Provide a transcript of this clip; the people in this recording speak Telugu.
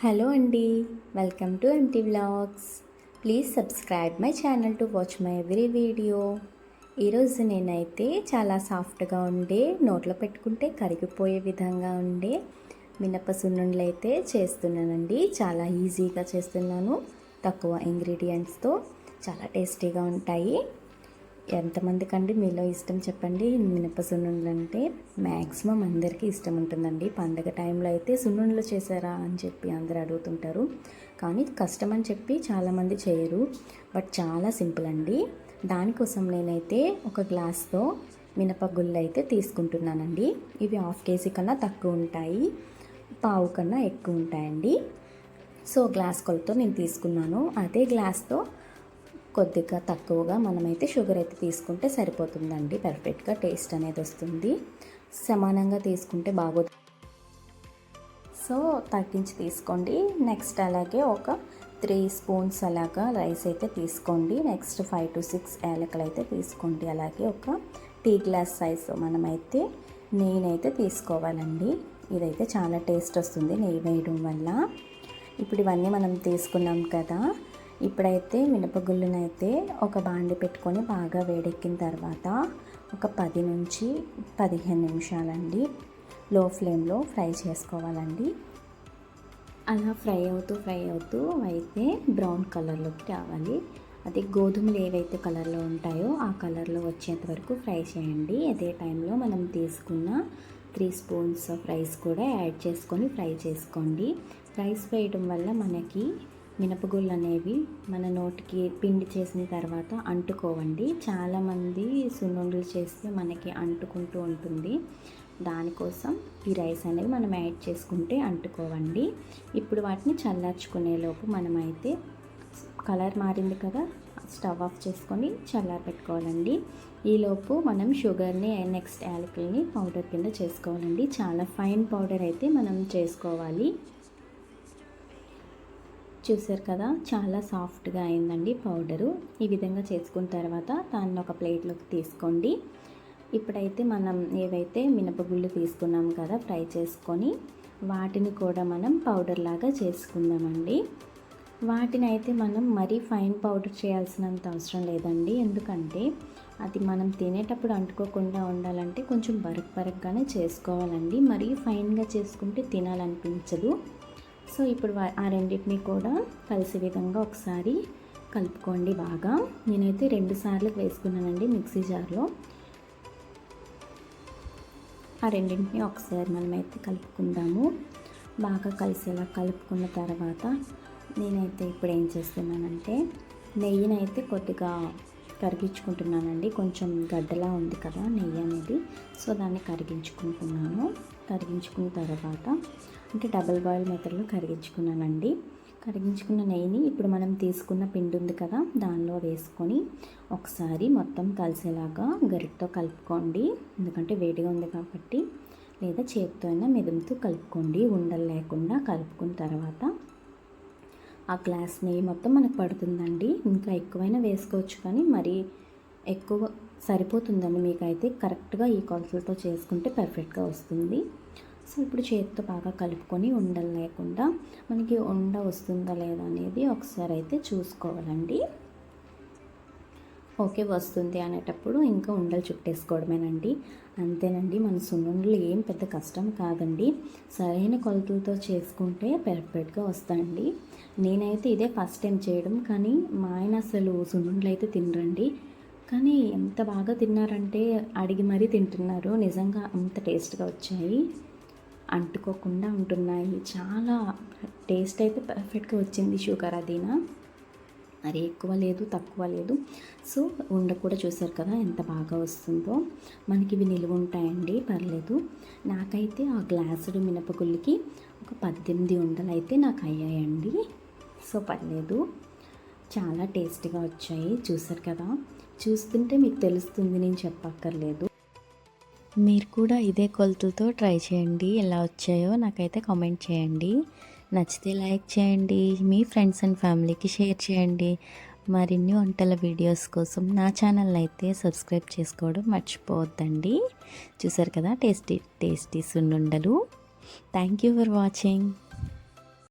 హలో అండి welcome to MT vlogs. Please subscribe my channel to watch my every video. ఈరోజు నేనైతే చాలా సాఫ్ట్గా ఉండే నోట్లో పెట్టుకుంటే కరిగిపోయే విధంగా ఉండే మినప సున్నుండలు అయితే చేస్తున్నానండి. చాలా ఈజీగా చేస్తున్నాను. తక్కువ ఇంగ్రీడియంట్స్తో చాలా టేస్టీగా ఉంటాయి. ఎంతమందికి అండి మీలో ఇష్టం చెప్పండి. మినప సున్నుండలు అంటే మ్యాక్సిమం అందరికీ ఇష్టం ఉంటుందండి పండగ టైంలో అయితే సున్నుండలు చేశారా అని చెప్పి అందరు అడుగుతుంటారు. కానీ కష్టం అని చెప్పి చాలామంది చేయరు. బట్ చాలా సింపుల్ అండి దానికోసం నేనైతే ఒక గ్లాస్తో మినపగుళ్ళు అయితే తీసుకుంటున్నానండి. ఇవి హాఫ్ కేజీ కన్నా తక్కువ ఉంటాయి పావు కన్నా ఎక్కువ ఉంటాయండి సో గ్లాస్ కొలతో నేను తీసుకున్నాను. అదే గ్లాస్తో కొద్దిగా తక్కువగా మనమైతే షుగర్ అయితే తీసుకుంటే సరిపోతుందండి. పర్ఫెక్ట్గా టేస్ట్ అనేది వస్తుంది. సమానంగా తీసుకుంటే బాగోదు. సో తగ్గించి తీసుకోండి. నెక్స్ట్ అలాగే ఒక త్రీ స్పూన్స్ అలాగా రైస్ అయితే తీసుకోండి. నెక్స్ట్ ఫైవ్ టు సిక్స్ ఏలకలు అయితే తీసుకోండి. అలాగే ఒక టీ గ్లాస్ సైజ్ మనమైతే నెయ్యినైతే తీసుకోవాలండి. ఇదైతే చాలా టేస్ట్ వస్తుంది నెయ్యి వేయడం వల్ల. ఇప్పుడు ఇవన్నీ మనం తీసుకున్నాం కదా ఇప్పుడైతే మినపగుళ్ళనైతే ఒక బాండి పెట్టుకొని బాగా వేడెక్కిన తర్వాత ఒక పది నుంచి పదిహేను నిమిషాలండి లో ఫ్లేమ్లో ఫ్రై చేసుకోవాలండి. అలా ఫ్రై అవుతూ ఫ్రై అవుతూ అయితే బ్రౌన్ కలర్లోకి రావాలి. అది గోధుమలు ఏవైతే కలర్లో ఉంటాయో ఆ కలర్లో వచ్చేంత వరకు ఫ్రై చేయండి. అదే టైంలో మనం తీసుకున్న త్రీ స్పూన్స్ ఆఫ్ రైస్ కూడా యాడ్ చేసుకొని ఫ్రై చేసుకోండి. రైస్ వేయడం వల్ల మనకి మినపగుళ్ళు అనేవి మన నోటికి పిండి చేసిన తర్వాత అంటుకోవండి. చాలామంది సున్నుండలు చేస్తే మనకి అంటుకుంటూ ఉంటుంది. దానికోసం ఈ రైస్ అనేది మనం యాడ్ చేసుకుంటే అంటుకోవండి. ఇప్పుడు వాటిని చల్లార్చుకునే లోపు మనమైతే కలర్ మారింది కదా స్టవ్ ఆఫ్ చేసుకొని చల్లారి పెట్టుకోవాలండి. ఈలోపు మనం షుగర్ని నెక్స్ట్ యాలకుల్ని పౌడర్ కింద చేసుకోవాలండి. చాలా ఫైన్ పౌడర్ అయితే మనం చేసుకోవాలి. చూసారు కదా చాలా సాఫ్ట్గా అయిందండి పౌడరు. ఈ విధంగా చేసుకున్న తర్వాత దాన్ని ఒక ప్లేట్లోకి తీసుకోండి. ఇప్పుడైతే మనం ఏవైతే మినపగుళ్ళు తీసుకున్నాం కదా ఫ్రై చేసుకొని వాటిని కూడా మనం పౌడర్ లాగా చేసుకుందామండి. వాటిని అయితే మనం మరీ ఫైన్ పౌడర్ చేయాల్సినంత అవసరం లేదండి. ఎందుకంటే అది మనం తినేటప్పుడు అంటుకోకుండా ఉండాలంటే కొంచెం బరక్ బరక్గానే చేసుకోవాలండి. మరీ ఫైన్గా చేసుకుంటే తినాలనిపించదు. సో ఇప్పుడు ఆ రెండింటిని కూడా కలిసే విధంగా ఒకసారి కలుపుకోండి బాగా. నేనైతే రెండు సార్లు వేసుకున్నానండి మిక్సీ జార్లో. ఆ రెండింటిని ఒకసారి మనమైతే కలుపుకుందాము. బాగా కలిసేలా కలుపుకున్న తర్వాత నేనైతే ఇప్పుడు ఏం చేస్తున్నానంటే నెయ్యినైతే కొద్దిగా కరిగించుకుంటున్నానండి. కొంచెం గడ్డలా ఉంది కదా నెయ్యి అనేది. సో దాన్ని కరిగించుకుంటున్నాను. కరిగించుకున్న తర్వాత అంటే డబల్ బాయిల్ మెథడ్లో కరిగించుకున్నానండి. కరిగించుకున్న నెయ్యిని ఇప్పుడు మనం తీసుకున్న పిండి ఉంది కదా దానిలో వేసుకొని ఒకసారి మొత్తం కలిసేలాగా గరిటతో కలుపుకోండి. ఎందుకంటే వేడిగా ఉంది కాబట్టి లేదా చేతితో అయినా మెదుముతూ కలుపుకోండి. ఉండలు లేకుండా కలుపుకున్న తర్వాత ఆ గ్లాస్ నెయ్యి మొత్తం మనకు పడుతుందండి. ఇంకా ఎక్కువైనా వేసుకోవచ్చు కానీ మరీ ఎక్కువ సరిపోతుందండి మీకైతే కరెక్ట్గా ఈ కొలతలతో చేసుకుంటే పర్ఫెక్ట్గా వస్తుంది. సో ఇప్పుడు చేతితో బాగా కలుపుకొని ఉండలు లేకుండా మనకి ఉండ వస్తుందా లేదా అనేది ఒకసారి అయితే చూసుకోవాలండి. ఓకే వస్తుంది అనేటప్పుడు ఇంకా ఉండలు చుట్టేసుకోవడమేనండి. అంతేనండి మన సున్నుండలు ఏం పెద్ద కష్టం కాదండి. సరైన కొలతలతో చేసుకుంటే పెర్ఫెక్ట్గా వస్తాయండి. నేనైతే ఇదే ఫస్ట్ టైం చేయడం కానీ మా ఆయన అసలు సున్నుండలు అయితే తినరండి. కానీ ఎంత బాగా తిన్నారంటే అడిగి మరీ తింటున్నారు. నిజంగా అంత టేస్ట్గా వచ్చాయి. అంటుకోకుండా ఉంటున్నాయి. చాలా టేస్ట్ అయితే పర్ఫెక్ట్గా వచ్చింది షుగర్ అదినా? మరి ఎక్కువ లేదు తక్కువ లేదు. సో ఉండ కూడా చూసారు కదా ఎంత బాగా వస్తుందో. మనకి ఇవి నిలువ ఉంటాయండి పర్లేదు. నాకైతే ఆ గ్లాసుడు మినపగుళ్ళకి ఒక పద్దెనిమిది ఉండలు అయితే నాకు అయ్యాయండి. సో పర్లేదు. చాలా టేస్టీగా వచ్చాయి చూసారు కదా. చూస్తుంటే మీకు తెలుస్తుంది నేను చెప్పక్కర్లేదు. మీరు కూడా ఇదే కొలతలతో ట్రై చేయండి. ఎలా వచ్చాయో నాకైతే కామెంట్ చేయండి. నచ్చితే లైక్ చేయండి. మీ ఫ్రెండ్స్ అండ్ ఫ్యామిలీకి షేర్ చేయండి. మరిన్ని వంటల వీడియోస్ కోసం నా ఛానల్ అయితే సబ్స్క్రైబ్ చేసుకోవడం మర్చిపోవద్దండి. చూసారు కదా టేస్టీ టేస్టీ సున్నుండలు. Thank you for watching